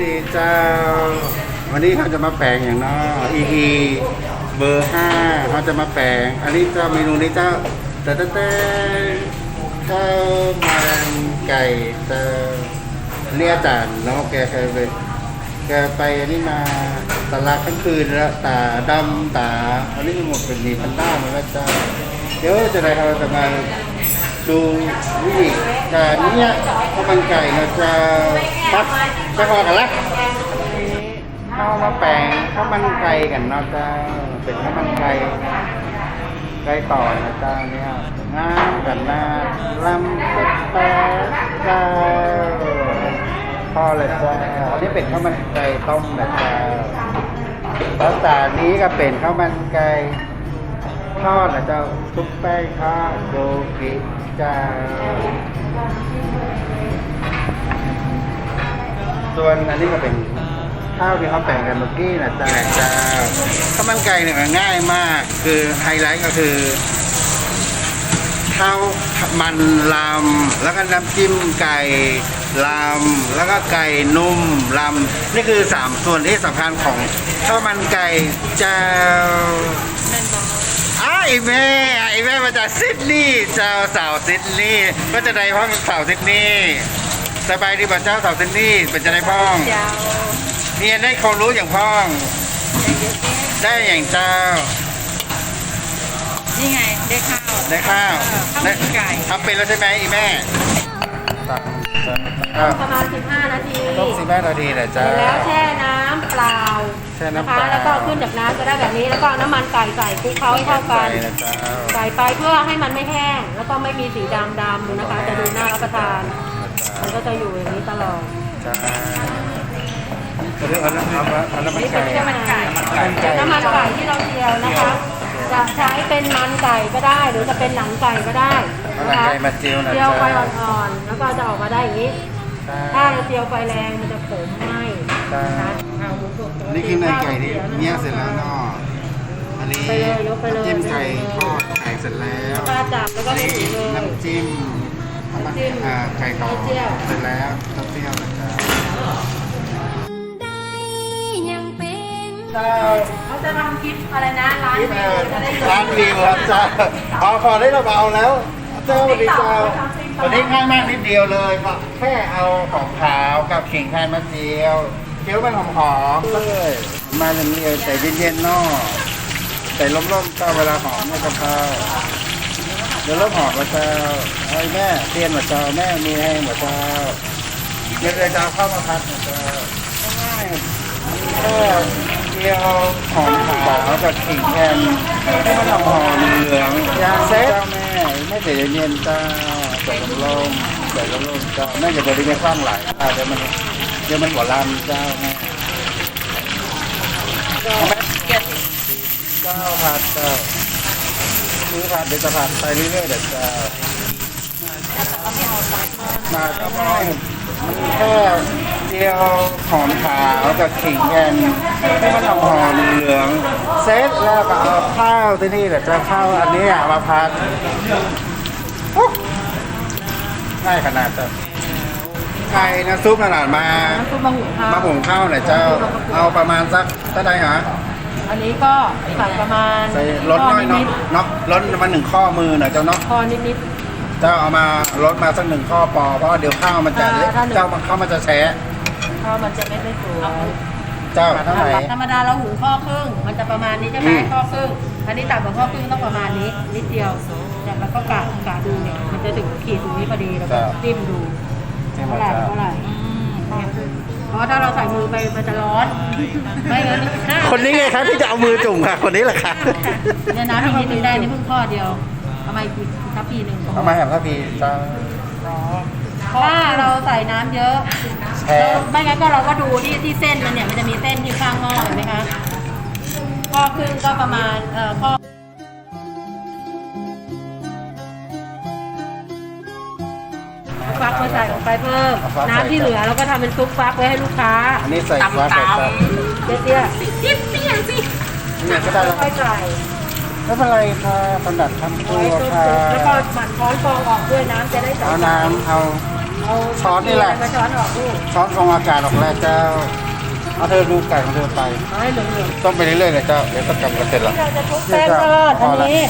ดีเจ้า วันนี้เขาจะมาแปลงอย่างเนาะ EP เบอร์ห้าเขาจะมาแปลง อันนี้เจ้าเมนูนี้เจ้าแต่แต่แต่ข้าวมันไก่เจ้าเรียกอจารย์เนาะแกเคยไปแกไปอันนี้มาตลาดทั้งคืนแล้วตาดำตาอันนี้หมดเป็นหนีพันด้ามาแล้วเจ้าเดี๋ยวจะได้เราจะมา ดูวิธีการเนี้ยข้าวมันไก่นะเจ้าปั๊บจะพอกันละข้าวมาแปลงข้าวมันไก่กันเนาจ้าเป็นข้าวมันไก่ไก่ต่อนะจ้าเนี่ยงามกันหน้าลำเป็ดแปะเจ้าพอเลยจ้าอันนี้เป็นข้าวมันไก่ต้มนะจ้าแล้วจานนี้ก็เป็นข้าวมันไก่ ทอดนะเจ้าซุปแป้งทอดโกกิเจ้า ส่วนอันนี้ก็เป็นข้าวที่เขาแบ่งกันเมื่อกี้นะเจ้าเจ้าข้าวมันไก่เนี่ยง่ายมาก คือไฮไลท์ก็คือข้าวมันลำแล้วก็น้ำจิ้มไก่ลำแล้วก็ไก่นุ่มลำนี่คือสามส่วนที่สำคัญของข้าวมันไก่เจ้า อ้ายแม่ไอ้แม่มาจากซิดนีย์เจ้าสาวซิดนีย์ก็จะได้พ้องสาวซิดนีย์สบายดีบ่เจ้าสาวซิดนีย์เป็นจะได้พ้องยาวเนี่ยได้ความรู้อย่างพ้อง ได้อย่างเจ้า นี่ไงได้ข้าวได้ข้าวเออข้าวมันไก่ทำเป็นแล้วใช่ไหมอีแม่ตักประมาณ15 นาทีต้มสิบแม่นาทีแหละเสร็เจ้าจแล้วแช่น้ำ เปล่าแช่น้ำเปล่า นะคะ แล้วก็ขึ้นจากน้ำจะได้แบบนี้แล้วก็เอาน้ำมันไก่ใส่คลุกเคล้าให้เข้ากัน ใส่นะเจ้าใส่ไปเพื่อให้มันไม่แห้ง แล้วก็ไม่มีสีดำดำนะคะ จะดูน่ารับประทาน มันก็จะอยู่อย่างนี้ตลอดจ้าเรื่องอันนั้นเอาละอันนั้นมันนี่ไก่เป็นน้ำมันไก่ น้ำมันไก่น้ำมันไก่ที่เราเจียวนะคะ จะใช้เป็นมันไก่ก็ได้ หรือจะเป็นหนังไก่ก็ได้เอานะหนังคะไก่มาเจียวนะเจียวเจ้าไฟอ่อนๆแล้วก็จะออกมาได้อย่างนี้ ถ้าเราเจียวไฟแรงมันจะขมไหมจ้านะคะ เอาหมูสุกนี่คือในไก่ที่เนี้ยเสร็จแล้วเนาะอันนี้ไปเลยยกไปเลย น้ำจิ้มไก่ทอดไก่เสร็จแล้วปลาจับแล้วก็มีถึงเลยน้ำจิ้มน้ำจิ้มอ่าไก่ต่อไข่เจียว เสร็จแล้วน้ำเจี้ยวนะจ๊ะยังเป็นเจ้เขาจะทำคลิปอะไรนะร้านวิวจะได้ร้านวิวครับจ้าเอพอได้เราเอาแล้วเจ้าสวัสดีเจ้าวันนี้ง่ายมากนิดเดียวเลยก็แค่เอาของขาวกับขิงไทยมาเจียว เจียวมันหอมๆเลยมาอย่างนี้เลยใจเย็นๆเนาะใจร่มๆเจ้าเวลาหอมไม่กระเพราเดี๋ยวรถหอบมาเจ้าไอ้แม่เตียนมาเจ้าแม่มีให้มาเจ้าเดี๋ยวจะเอาเข้ามาพัดมาเจ้าง่ายๆแค่เดียวหอมขาวกับขิงแทนให้มันหอมเหลืองยาเซ็ตเจ้าแม่ไม่เสียเย็นเจ้าใจลมๆใจลมๆเจ้าแม่อย่าบริเวณข้างหลอ่าเดี๋ยวมัน เดี๋ยวมันหัวลำเจ้าแม่เจ้าแม่เจ้าพัดเจ้าซื้อผัดเดี๋ยวจะผัดไปเรื่อยๆเดี๋ยวจะมาก็ไม่มันแค่เดียวหอมขาวกับขิงแกนให้มันหอมหอมเหลืองเซตแล้วก็เอาข้าวที่นี่เดี๋ยวจะข้าวอันนี้อะมาผัดง่ายขนาดจ้ะ ไก่นะซุปขนาดมาน้ำซุปมะหุงข้าวมาหุงข้าวหน่อยเจ้า เอาประมาณสักเท่าไหร่ฮะอันนี้ก็ใส่ประมาณใส่ลดน้อยเนาะเนาะลดมาหนึ่งข้อมือหน่อยเจ้าเนาะคอนิดเจ้าเอามาลดมาสักหนึ่งข้อปอเพราะว่าเดี๋ยวข้าวมันจะอ่าถ้าหนึ่งเจ้ามันข้าวมันจะแฉะๆเพราะมันจะไม่ได้สวยเจ้าเท่าไหร่ธรรมดาเราหุงข้อครึ่ง มันจะประมาณนี้ใช่ไหมอืมข้อครึ่งอันนี้ต่ำกว่าข้อครึ่งต้องประมาณนี้นิดเดียวเนี่ยแล้วก็กะกะดูเนี่ยมันจะถึงขีดตรงนี้พอดีแล้วก็จิ้มดู นี่หมเท่าดไหร่เจ้าเท่าไหร่เพราะถ้าเราใส่มือไปมันจะร้อน ไม่งั้นถ้าคนนี้ไงครับที่จะเอามือจุ่มค่ะ คนนี้แหละค่ะเนี่ยน้ำอีกนิดนึงได้นี่เพิ่งข้อเดียวทำไมอีกทัพพีหนึ่งเอามาแหมพระพีเจ้าถ้าเราใส่น้ำเยอะแช่ไม่งั้นก็เราก็ดูที่ที่เส้นมันเนี่ยมันจะมีเส้นที่ข้างหม้อเห็นไหมคะข้อครึ่งก็ประมาณเอ่อข้อ ฟักมาใส่ลงไปเพิ่ม น้ำที่เหลือเราก็ทำเป็นซุปฟักไว้ให้ลูกค้าอันนี้ใส่ฟ้าใส่ฟ้าเตี้ยจิ๊บเปี้ยสิเนี่ยก็ได้แล้วๆค่อยๆใส่ไม่เป็นไรค่ะถนัดทำครัไว้วซุปค่ะๆแล้วก็หมั่นช้อนฟองออกด้วยน้ำจะได้ใสเอาน้ำเอาเอาช้อนนี่แหละมาช้อนออกลูกช้อนฟองอากาศออกแล้วเจ้าเอาเธอดูไก่ของเธอไปเอาให้เหลืองต้มไปเรื่อยๆเลยเจ้าเดี๋ยวก็กลับกันเสร็จๆละที่เราจะชุบแป้งทอดอันนี้นี่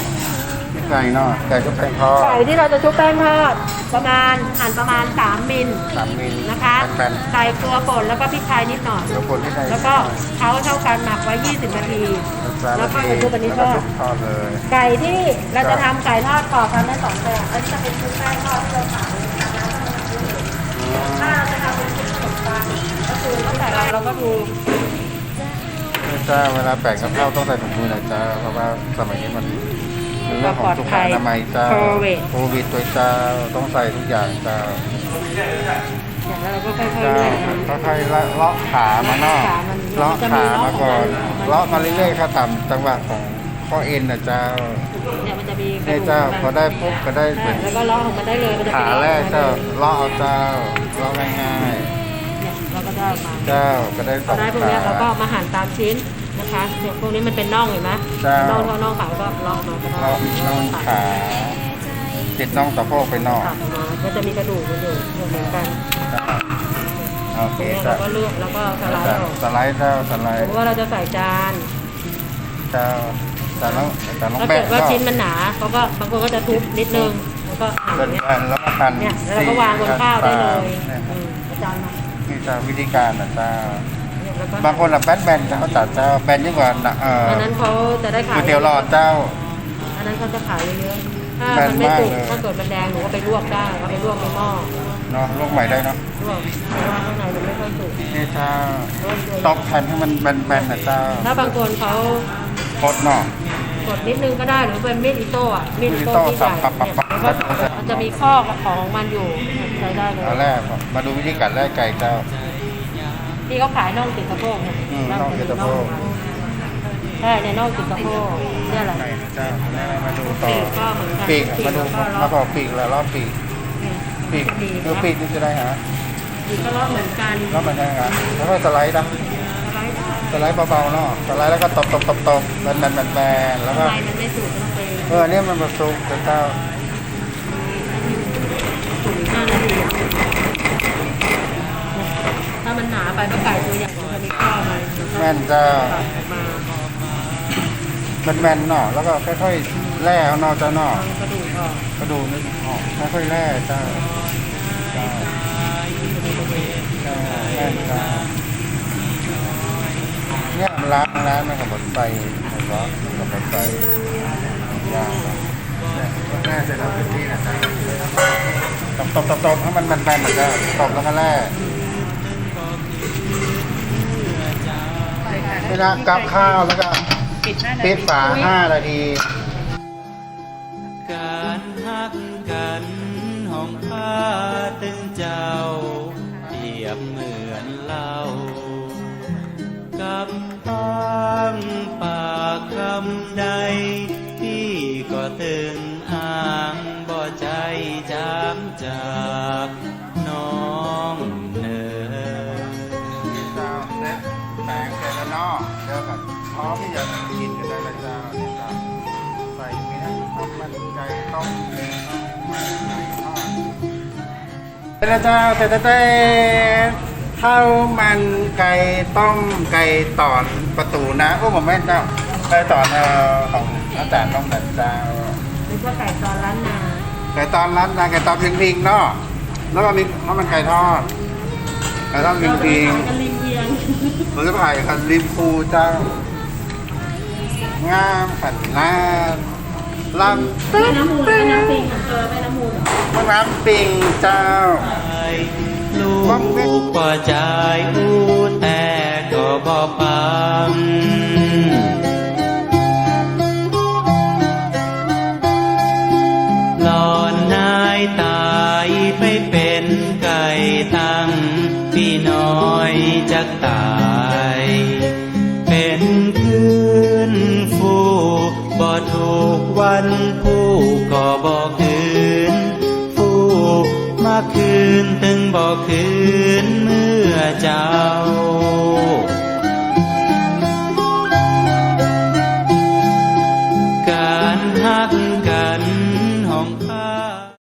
ไก่เนาะไก่ก็แพงทอดไก่ที่เราจะชุบแป้งทอดประมาณหั่นประมาณ 3มิลสามมิลนะคะแบนใส่เกลือป่นแล้วก็พริกไทยนิดหน่อย ๆเดี๋ยวคนที่ใดแล้วก็เขาเท่ากันหมักไว้ 20 นาที แล้วก็จะชุบอันนี้ทอด ทอดเลยไก่ที่เราจะทำไก่ทอดกรอบกันได้สองแบบอันนี้จะเป็นชุบแป้งทอดที่เราขายถ้าเราจะทำเป็นชุบขนมปังก็คือตั้งแต่เราเราก็ดูจ้าเวลาแปะกับข้าวต้องใส่ถุงมือหน่อยจ้าเพราะว่าสมัยนี้มัน เป็นเรื่องของสุขอนามัยจ้าโควิดโควิดตัวจ้าต้องใส่ทุกอย่างจ้าอย่างนั้นเราก็ค่อยๆจ้าเลื่อยมันค่อยๆเลาะขามาเนาะขามันเลาะขามาก่อนมันเลาะมาเรื่อยๆค่ะตามจังหวะของข้อเอ็นนะเจ้าเนี่ยมันจะมีกระเนี่ยดูกเจ้ามันพอได้ปุ๊บก็ได้เหมือนแล้วก็เลาะออกมาได้เลยมันจะขาแรกเจ้าเลาะเอาเจ้าเลาะง่ายเนี่ยเราก็ได้มาๆเจ้าก็ได้สพอองได้พวกขาเนี้ยเราก็มาหั่นตามชิ้น นะคะเนี่ยพวกนี้มันเป็นน่องเห็นไหมจ้าน่องเท่าน่องขาก็เลาะมาก็ได้เลาะน่องขาติดน่องสะโพกไปนอกตัดออกมาก็จะมีกระดูกมันอยู่เหมือนกันจ้าโอตเครงเนี้ยจ้าเราก็เลือกแล้วก็สไลด์ออกสไลด์เจ้าสไลหด์รือว่าเราจะใส่จาน เจ้าแต่ต้องแต่ต้องถ้าแบ่เกิงดว่าก็ชิ้นมันหนาเขาก็บางคนก็จะทุบนิดนึงแล้วก็หั่นเป็นเนี่ยแผ่นแล้วก็หั่นเนี่ยแล้วเราก็วางบนข้าวได้เลยนี่อืมอาจารย์มานี่เจ้าวิธีการนะเจ้าเนี่ย แล้วก็บางคนอะแบนแบนๆเขาจัดเจ้าแบนยิ่งกว่าน่ะเอออันนั้นเขาจะได้ขายก๋วยเตี๋ยวหลอดเจ้า อันนั้นเขาจะขายเยอะๆถ้าแบมันนไม่สุกมากเลยถ้าเกิดมันแดงหนูก็ไปลวกได้เอาไปลวกในหม้อเนาะลูกใหม่ได้เนาะลวกเพราะว่าข้างในมันไม่ค่อยสุกนี่เจ้าลวกเลยตอกแผ่นให้มันแบนๆนะเจ้าถ้าบางคนเขาโคตรเนาะกดนิดนึงก็ได้หรือเป็นมีดอิโต้อะมีดอิโต้มีดอิโต้ที่ใหญ่สับปับปับเนี่ยแล้วก็มันจะมีข้อของมันอยู่ใช้ได้เลยเอาแรกมาดูวิธีการแรกไก่เจ้า ที่เขาขายน่องติดสะโพกเนี่ยอืมน่องติดสะโพก ใช่ในน่องติดสะโพกเนี่ยแหละไก่นะเจ้าแล้วมาดูต่อปีกก็เหมือนกันปีกมาดูก็มาต่อปีกแล้วรอบปีกปีกปีกดูปีกนี่จะได้ฮะปีกก็รอบเหมือนกันรอบมันได้ฮะแล้วก็สไลด์นะสไลด์ได้สไลด์เบาๆเนาะสไลด์แล้วก็ตบตบตบตบแบนแบนแบนแบนแล้วก็ ลายมันไม่สุกต้องไป เออเนี่ยมันผสมกับเจ้า ตุ๋นห้านาทีอะ ถ้ามันหนาไปก็ไก่ตัวใหญ่มันจะมีข้อมันแม่นเจ้าตัดออกมาแบนแบนๆเนาะแล้วก็ค่อยๆแล่เอาเนาะเจ้าเนาะเอากระดูกออกกระดูกนี่ออกค่อยๆแล่เจ้าเจ้าเจ้าแม่นเจ้าเนี่ยร้านร้านมันกับบดไฟผมว่ากับบดไฟย่างเนี่ยแม่เสร็จแล้วเป็นที่นะเจ้าตบตบตบตบให้มันแบนๆเหมือนกันตบแล้วก็แล่ นี่นะกับข้าวแล้วก็ปิดหน้าปิดฝาห้านาทีการฮักกันห้องผ้าตึงเจ้าเปรียบเหมือนเล่ากับตางปากคำใดพี่ก็ถึงอ่างบ่ใจจามจาก เสร็จแล้วเจ้าเสร็จแล้เต้ข้าวมันไก่ต้มไก่ตอนประตูนะโอ้ผมแม่นเจ้าไก่ตอนเอ่อของอาจารย์ต้องแต่เจ้าหรือว่าไก่ตอนร้านนาไก่ตอนร้านนาไก่ตอนพิงพิงเนาะแล้วก็มีข้าวมันไก่ทอดไก่ทอดพิงพิงๆกันริมเวียงเราจะถ่ายคันริมคูเจ้างามขันหน้าน ลตึ้แม่งน้ำปิงเออแม่น้ำมูลแม่น้ำปิงเจ้าลูกก็ใจอู้แต่ก็บ่ปัง วันผู้ก็บ่คืนผู้มาคืนถึงบอกคืนเมื่อเจ้า